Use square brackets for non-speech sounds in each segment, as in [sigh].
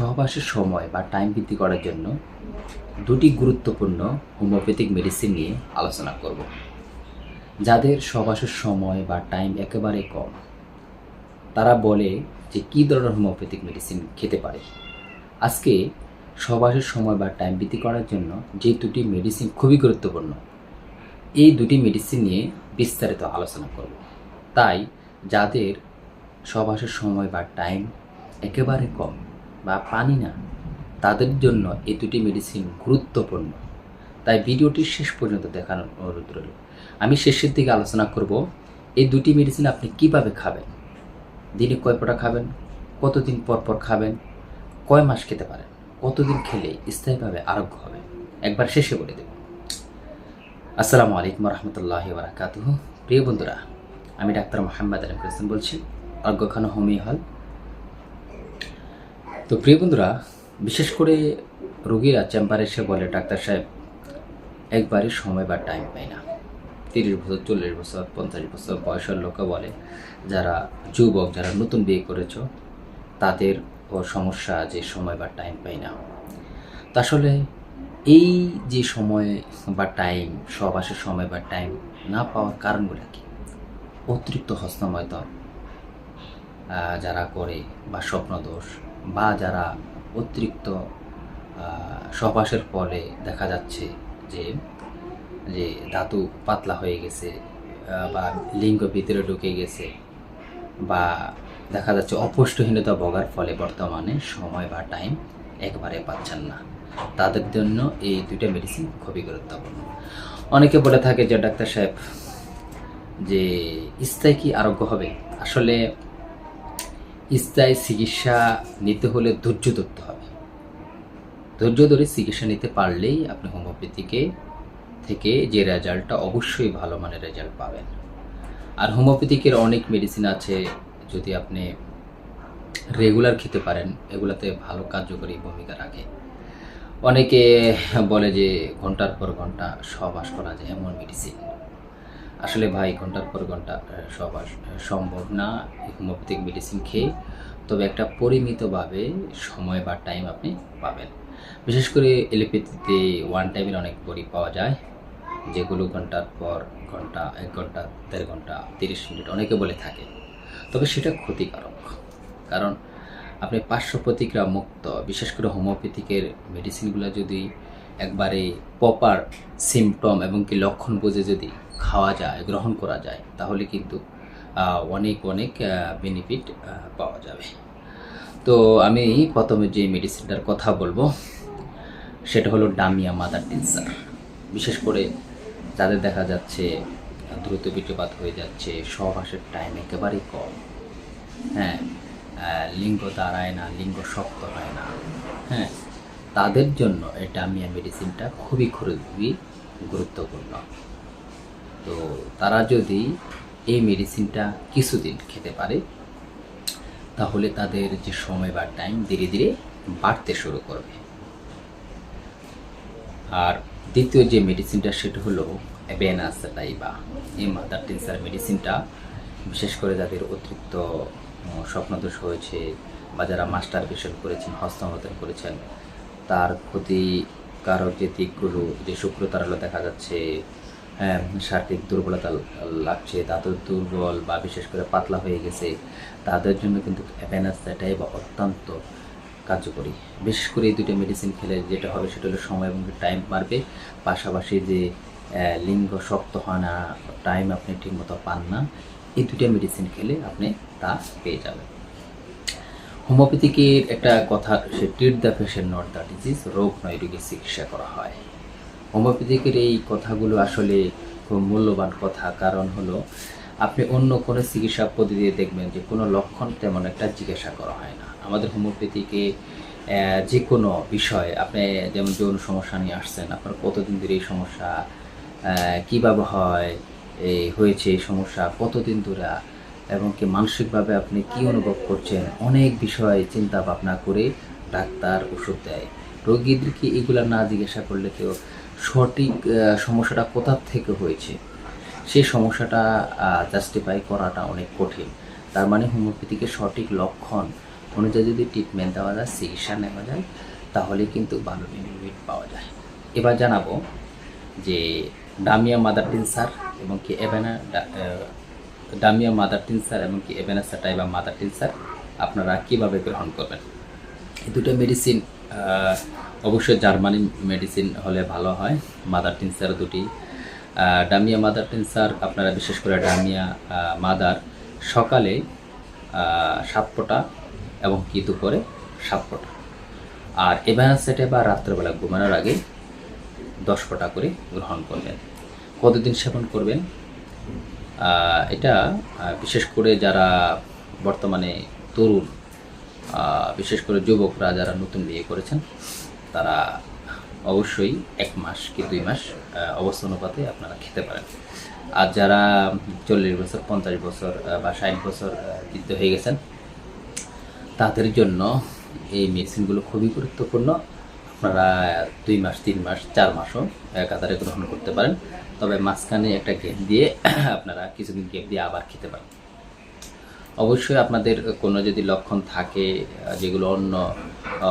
সহবাসের সময় বা টাইম বৃদ্ধি করার জন্য দুটি গুরুত্বপূর্ণ হোমিওপ্যাথিক মেডিসিন নিয়ে আলোচনা করব, যাদের সহবাসের সময় বা টাইম একেবারে কম। তারা বলে যে, কী ধরনের হোমিওপ্যাথিক মেডিসিন খেতে পারে? আজকে সহবাসের সময় বা টাইম বৃদ্ধি করার জন্য যে দুটি মেডিসিন খুবই গুরুত্বপূর্ণ, এই দুটি মেডিসিন নিয়ে বিস্তারিত আলোচনা করব। তাই, যাদের সহবাসের সময় বা টাইম একেবারে কম বা পানি না, তাদের জন্য এই দুটি মেডিসিন গুরুত্বপূর্ণ। তাই ভিডিওটি শেষ পর্যন্ত দেখানোর অনুরোধ রইল। আমি শেষের দিকে আলোচনা করব, এই দুটি মেডিসিন আপনি কীভাবে খাবেন? দিনে কয় ফোঁটা খাবেন? কতদিন পর পর খাবেন? কয় মাস খেতে পারেন? কতদিন খেলে স্থায়ীভাবে আরোগ্য হবে একবার শেষে বলে দেব। আসসালামু আলাইকুম রহমতুল্লাহ বারাকাত প্রিয় বন্ধুরা, আমি ডাক্তার মোহাম্মদ আলম হোসেন বলছি অজ্ঞখানো হোমিও হল তো প্রিয় বন্ধুরা, বিশেষ করে রোগীরা চেম্বারে এসে বলে, ডাক্তার সাহেব, একবারই সময় বা টাইম পাই না। তিরিশ বছর, চল্লিশ বছর, পঞ্চাশ বছর বয়সের লোকে বলে, যারা যুবক, যারা নতুন বিয়ে করেছ, তাদের ও সমস্যা যে সময় বা টাইম পাই না। তা আসলে এই যে সময় বা টাইম সহবাসের সময় বা টাইম না পাওয়ার কারণগুলো কি? অতিরিক্ত হস্তময়তন যারা করে বা স্বপ্নদোষ বা যারা অতিরিক্ত সহবাসের ফলে দেখা যাচ্ছে যে যে ধাতু পাতলা হয়ে গেছে বা লিঙ্গ ভিতরে ঢুকে গেছে বা দেখা যাচ্ছে অপুষ্টহীনতা ভোগার ফলে বর্তমানে সময় বা টাইম একবারে পাচ্ছেন না। তাদের জন্য এই দুইটা মেডিসিন খুবই গুরুত্বপূর্ণ। অনেকে বলে থাকে যে ডাক্তার সাহেব যে স্থায়ী কি আরোগ্য হবে? আসলে স্থায়ী চিকিৎসা নিতে হলে ধৈর্য ধরতে হবে। ধৈর্য ধরে চিকিৎসা নিতে পারলেই আপনি হোমিওপ্যাথিকে থেকে যে রেজাল্টটা অবশ্যই ভালো মানের রেজাল্ট পাবেন। আর হোমিওপ্যাথিকের অনেক মেডিসিন আছে, যদি আপনি রেগুলার খেতে পারেন, এগুলাতে ভালো কার্যকরী ভূমিকা রাখে। অনেকে বলে যে ঘণ্টার পর ঘণ্টা সবাস করা যায়, এমন মেডিসিন আসলে ভাই, ঘণ্টার পর ঘণ্টা সবাস সম্ভব না হোমিওপ্যাথিক মেডিসিন খেয়ে। তবে একটা পরিমিতভাবে সময় বা টাইম আপনি পাবেন। বিশেষ করে এলোপ্যাথিতে ওয়ান টাইমের অনেক বড়ি পাওয়া যায়, যেগুলো ঘণ্টার পর ঘণ্টা, এক ঘণ্টা, দেড় ঘণ্টা, তিরিশ মিনিট অনেকে বলে থাকে। তবে সেটা ক্ষতিকারক। কারণ আপনি পার্শ্ব প্রতিক্রিয়া মুক্ত, বিশেষ করে হোমিওপ্যাথিকের মেডিসিনগুলো যদি একবারে প্রপার সিমটম এবং কি লক্ষণ বুঝে যদি খাওয়া যায়, গ্রহণ করা যায়, তাহলে কিন্তু অনেক অনেক বেনিফিট পাওয়া যাবে। তো আমি প্রথমে যে মেডিসিনটার কথা বলব, সেটা হলো ডামিয়া মাদার টিনসার। বিশেষ করে যাদের দেখা যাচ্ছে, দ্রুত বীর্যপাত হয়ে যাচ্ছে, সহবাসের টাইম একেবারেই কম। হ্যাঁ লিঙ্গ দাঁড়ায় না, লিঙ্গ শক্ত হয় না। হ্যাঁ তাদের জন্য এই ডামিয়া মেডিসিনটা খুবই খুবই গুরুত্বপূর্ণ। তো তারা যদি এই মেডিসিনটা কিছুদিন খেতে পারে, তাহলে তাদের যে সময় বা টাইম ধীরে ধীরে বাড়তে শুরু করবে। আর দ্বিতীয় যে মেডিসিনটা সেটা হলো অ্যাবেনাসাটাইবা। এই মাদার টিনসার মেডিসিনটা, বিশেষ করে যাদের অতিরিক্ত স্বপ্নদোষ হয়েছে বা যারা মাস্টার পেশন করেছেন হস্তমতন করেছেন তার ক্ষতিকারক যে দিকগুলো যে শুক্রতারালো দেখা যাচ্ছে হ্যাঁ, শারীরিক দুর্বলতা লাগছে তাদের দুর্বল বা বিশেষ করে পাতলা হয়ে গেছে তাদের জন্য কিন্তু অ্যাপেনাসটাই বা অত্যন্ত কার্যকরী। বিশেষ করে এই দুটো মেডিসিন খেলে যেটা হবে সেটা হলো সময় এবং টাইম বাড়বে। পাশাপাশি যে লিঙ্গ শক্ত হয় না টাইম আপনি ঠিকমতো পান না এই দুটো মেডিসিন খেলে আপনি তা পেয়ে যাবেন। হোমিওপ্যাথিকের একটা কথা সে treat the patient not the disease, রোগ নয় রোগীর চিকিৎসা করা হয়। হোমিওপ্যাথিকের এই কথাগুলো আসলে খুব মূল্যবান কথা, কারণ হলো আপনি অন্য কোনো চিকিৎসা পদ্ধতিতে দেখবেন যে কোনো লক্ষণ তেমন একটা জিজ্ঞাসা করা হয় না। আমাদের হোমিওপ্যাথিকে যে কোনো বিষয় আপনি যেমন যৌন সমস্যা নিয়ে আসছেন, আপনার কতদিন ধরে এই সমস্যা কীভাবে হয় এই হয়েছে এই সমস্যা, কতদিন ধরে এবং কি মানসিকভাবে আপনি কি অনুভব করছেন অনেক বিষয় চিন্তা ভাবনা করে ডাক্তার ওষুধ দেয়। রোগীদেরকে এগুলা না জিজ্ঞাসা করলে কেউ সঠিক সমস্যাটা কোথা থেকে হয়েছে? সেই সমস্যাটা জাস্টিফাই করাটা অনেক কঠিন। তার মানে হোমিওপ্যাথিকে সঠিক লক্ষণ অনুযায়ী যদি ট্রিটমেন্ট দেওয়া যায় চিকিৎসা নেওয়া যায় তাহলে কিন্তু ভালো বেনিফিট পাওয়া যায়। এবার জানাব যে ডামিয়া মাদার টিনসার এবং কি আহ, ডামিয়া মাদার টিনসার এবং কি এভেনা সাটাইবা মাদার টিনসার আপনারা কীভাবে গ্রহণ করবেন? এই দুটো মেডিসিন অবশ্যই জার্মানি মেডিসিন হলে ভালো হয়, মাদার টিনসার দুটি। ডামিয়া মাদার টিনসার আপনারা বিশেষ করে ডামিয়া মাদার, সকালে সাত ফোঁটা এবং কি দুপুরে সাত ফোঁটা আর এভানা সেটে বা রাত্রেবেলা ঘুমানোর আগে দশ ফোঁটা করে গ্রহণ করবেন। কতদিন সেবন করবেন? এটা বিশেষ করে যারা বর্তমানে তরুণ বিশেষ করে যুবকরা যারা নতুন বিয়ে করেছেন তারা অবশ্যই এক মাস কি দুই মাস আহ, অবস্থা অনুপাতে আপনারা খেতে পারেন। আর যারা চল্লিশ বছর পঞ্চাশ বছর বা ষাট বছর বৃদ্ধ হয়ে গেছেন তাদের জন্য এই মেডিসিনগুলো খুবই গুরুত্বপূর্ণ। আপনারা দুই মাস তিন মাস চার মাসও কাতারে গ্রহণ করতে পারেন। তবে মাঝখানে একটা গ্যাপ দিয়ে [clears throat] আপনারা কিছুদিন গ্যাপ দিয়ে আবার খেতে পারেন। অবশ্যই আপনাদের কোনো যদি লক্ষণ থাকে যেগুলো অন্য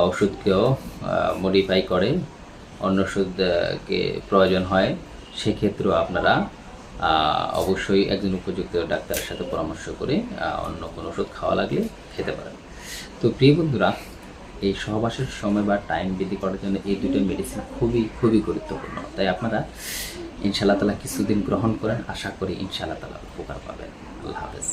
ওষুধকেও মডিফাই করে, অন্য ওষুধকে প্রয়োজন হয়, সেক্ষেত্রেও আপনারা অবশ্যই একজন উপযুক্ত ডাক্তারের সাথে পরামর্শ করে অন্য কোনো ওষুধ খাওয়া লাগলে খেতে পারেন। তো প্রিয় বন্ধুরা, এই সহবাসের সময় বা টাইম বৃদ্ধি করার জন্য এই দুটো মেডিসিন খুবই খুবই গুরুত্বপূর্ণ। তাই আপনারা ইনশাআল্লাহ তালা কিছুদিন গ্রহণ করেন। আশা করি ইনশাআল্লাহ তালা উপকার পাবেন। আল্লাহ হাফেজ।